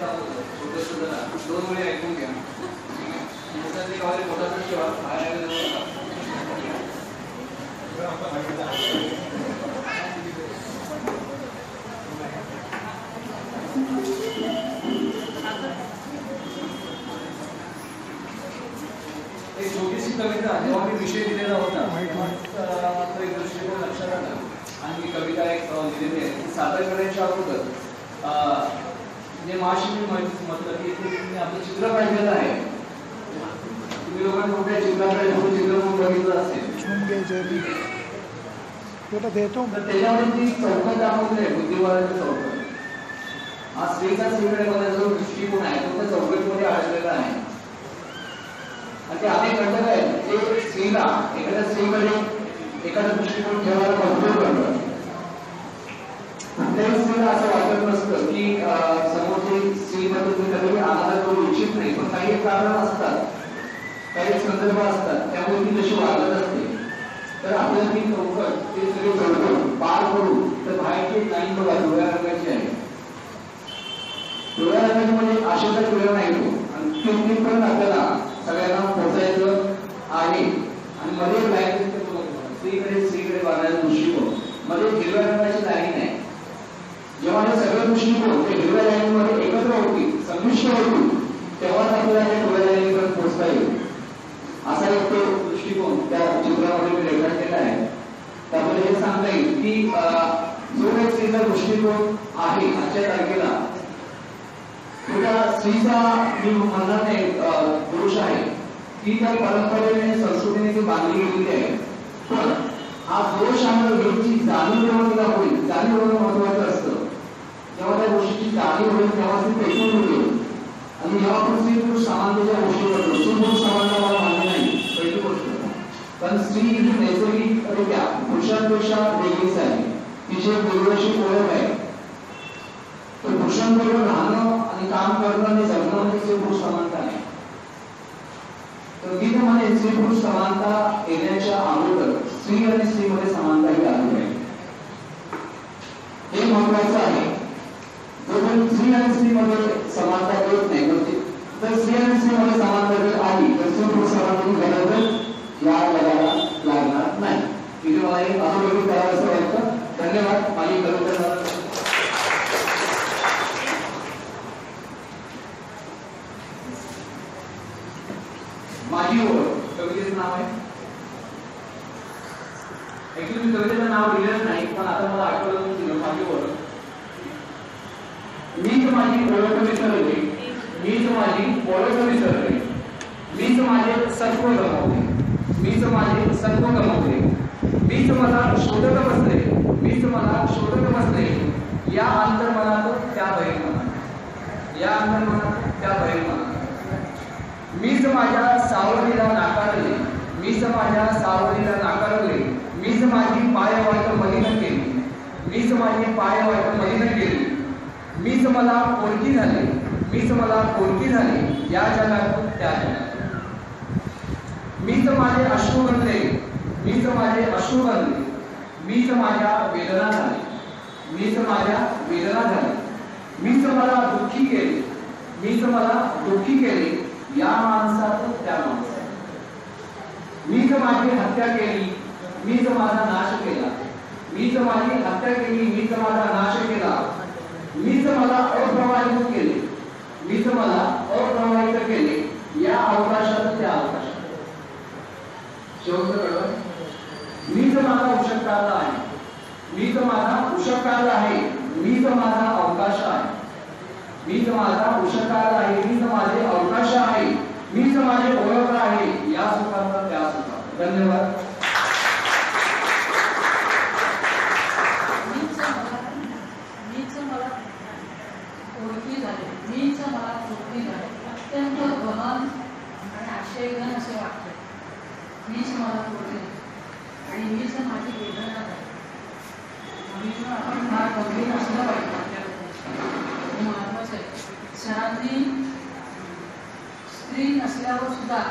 दोन मुली ऐकून घ्या. एक छोटीशी कविता जेव्हा मी विषय दिलेला होता. तर एक दृष्टिकोन लक्षात आला आणि कविता एक लिहिलेली आहे. सादर करायच्या अगोदर माशी मी म्हटलं की तुम्ही आपलं चित्र काढलेलं आहे. तुम्ही लोकांनी कुठल्या चित्राकडे थोडं चित्र म्हणून बघितलं असेल. देतो तर त्याच्यामध्ये ती चौकट दाखवली आहे चौकट. हा स्त्रीचा स्त्रीकडे जो दृष्टिकोन आहे तो त्या चौकटीमध्ये अडकलेला आहे. आणि ते अनेक घटक आहेत ते स्त्रीला एखाद्या स्त्रीकडे एखादा दृष्टिकोन ठेवायला मजबूर करतात कुठल्याही स्त्रीला असं वाटत नसतं की अं, समोरची स्त्रीमध्ये तुम्ही कधी आनंद करू इच्छित नाही. पण काही कारण असतात काही संदर्भ असतात त्यामुळे ती तशी वागत असते. तर आपल्याला ती चौकट ते सगळे चौकट पार करू तर बाहेरची लाईन बघा डोळ्या रंगाची आहे. डोळ्या रंगाची म्हणजे आशेचा डोळा नाही तो. आणि पण आपल्याला सगळ्यांना पोचायचं आहे. आणि मध्ये लाईन स्त्रीकडे स्त्रीकडे वागायला दृष्टिकोनमध्ये हिरव्या रंगाची लाईन आहे. जेव्हा हे सगळे दृष्टिकोन ते हिरव्या लाईनमध्ये एकत्र होतील संमिश्र होतील तेव्हाच आपल्याला त्या डोळ्या लाईनपर्यंत पोहोचता येईल. असा एक तो दृष्टिकोन त्या चित्रामध्ये मी रेखाटलेला आहे. त्यामध्ये हे सांगता येईल की जो काही स्त्रीचा दृष्टिकोन आहे आजच्या तारखेला तो त्या स्त्रीचा मी म्हणणार नाही पुरुष आहे ती त्या परंपरेने संस्कृतीने ती बांधली गेलेली आहे. पण हा दोष आम्हाला योगची जाणीव जेव्हा तिला होईल जाणीव होणं महत्वाचं असतं. जेव्हा त्या गोष्टीची जाणीव होईल तेव्हा ती पेटून होईल आणि जेव्हा पृथ्वी स्त्री पुरुष समानतेच्या गोष्टी करतो स्त्री पुरुष समानता मला मान्य नाही. पहिली गोष्ट. कारण स्त्री ही नैसर्गिकरित्या पुरुषांपेक्षा वेगळीच आहे. तिची एक ओळख आहे. तर पुरुषांबरोबर राहणं आणि काम करणं आणि जगणं म्हणजे स्त्री पुरुष समानता आहे. तर गीतेमध्ये स्त्री पुरुष समानता येण्याच्या अगोदर स्त्री आणि स्त्रीमध्ये समानता ही आली आहे. हे महत्वाचं आहे. स्त्रीमध्ये समानता येत नाही म्हणजे जर स्त्री आणि समानता आली तर स्त्री समानतेची गरज या जगाला लागणार नाही इथे मला एक अधोरेखित करावं असं वाटतं धन्यवाद माझी कविता माझी ओळख कवितेचं नाव आहे ऍक्च्युली कवितेचं नाव लिहिलं नाही पण आता मला आठवलं दिलं माझी ओळख मीच माझी ओळख विसरले मीच माझी ओळख विसरले मीच माझे सत्व गमावले. मीच माझे सत्व गमावले. मीच मला शोधत बसले. मीच मला शोधत बसले. या अंतर्मनात त्या बहिर्मनात या अंतर्मनात त्या बहिर्मनात मीच माझ्या सावलीला नाकारले. मीच माझ्या सावलीला नाकारले. मीच माझी पाय वाट मलिन केली. मीच माझी पाय वाट मलिन केली मीच मला कोणती झाली. मीच मला कोणती झाली. या जगातून त्या जगात. मीच माझे अश्रू बनले. मीच माझे अश्रू बनले. मीच माझ्या वेदना झाली. मीच माझ्या वेदना झाली. मीच मला दुःखी केले. मीच मला दुःखी केले. या माणसात त्या माणसात मीच माझी हत्या केली. मीच माझा नाश केला. मीच माझी हत्या केली. शेवटचं कळलं मीच माझा उषकाल आहे. मीच माझा उषकाल आहे. मीच माझा अवकाश आहे. मीच माझा उषकाल आहे. मीच माझे अवकाश आहे. मीच माझे ओळख आहे. या सुखांचा त्या सुखाचा धन्यवाद. मीच मला मला ओळखी झाले. मला ओळखी झाले. अत्यंत गहन आणि आश्चर्यघन मला आणि मीच माझी वेदना झाली मीच आपण फार गंभीर असलं पाहिजे महत्वाचं आहे. सणांनी स्त्री नसल्यावर सुद्धा